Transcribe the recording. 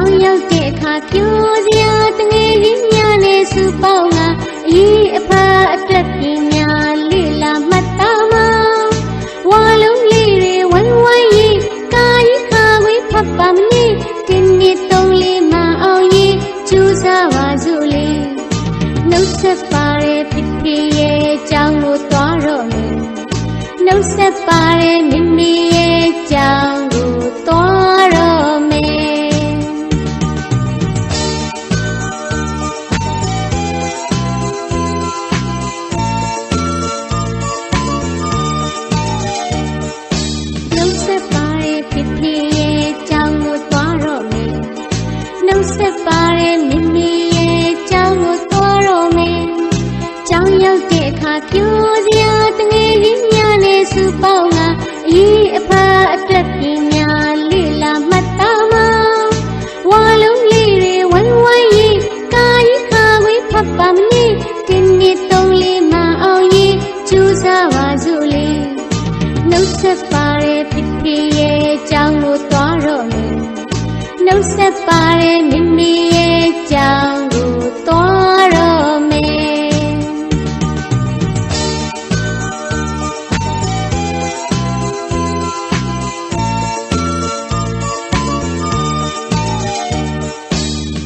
တောင်းရောက်တဲ့အခါပြိုစရာတငယ်ချင်းများနဲ့စူပေါင်းလာအေးအဖာအတွက်ပညာလေ့လာမှတ်သားမှာဝါလုံးလေးတွေဝိုင်းဝိုင်းရေးကာယခါဝေးဖတ်ပါမနေတင်းနေတုံးလေးမအောင်ရေးကျူးစားပါစို့လေနှုတ်ဆက်ပါရဲ့ဖြစ်ဖြစ်ရဲ့အကြောင်းကိုသွားတော့မယ်နှုတ်ဆက်ပါရဲ့မိမိရဲ့အကြောင်း ဆက်ပါတဲ့မိမိရဲ့ကြောင်းကိုသွားတော့မယ်ကြောင်းရောက်တဲ့အခါပြိုစရာတငယ်ချင်းများနဲ့စုပေါင်းလာအရေးအဖအတွက်ပညာလေ့လာမှတ်သားမှာဝါလုံးလေးတွေဝိုင်းဝိုင်းရေးကာယခါဝေးဖတ်ပါမနေတင်းနှစ်သုံးလေးမအောင်ရေးကြိုးစားပါစို့လေနှုတ်ဆက်ပါတဲ့ဖြစ်ဖြစ်ရဲ့အကြောင်းကိုသွားတော့မယ်နှုတ် ဆက်ပါတဲ့မိမိရဲ့အကြောင်း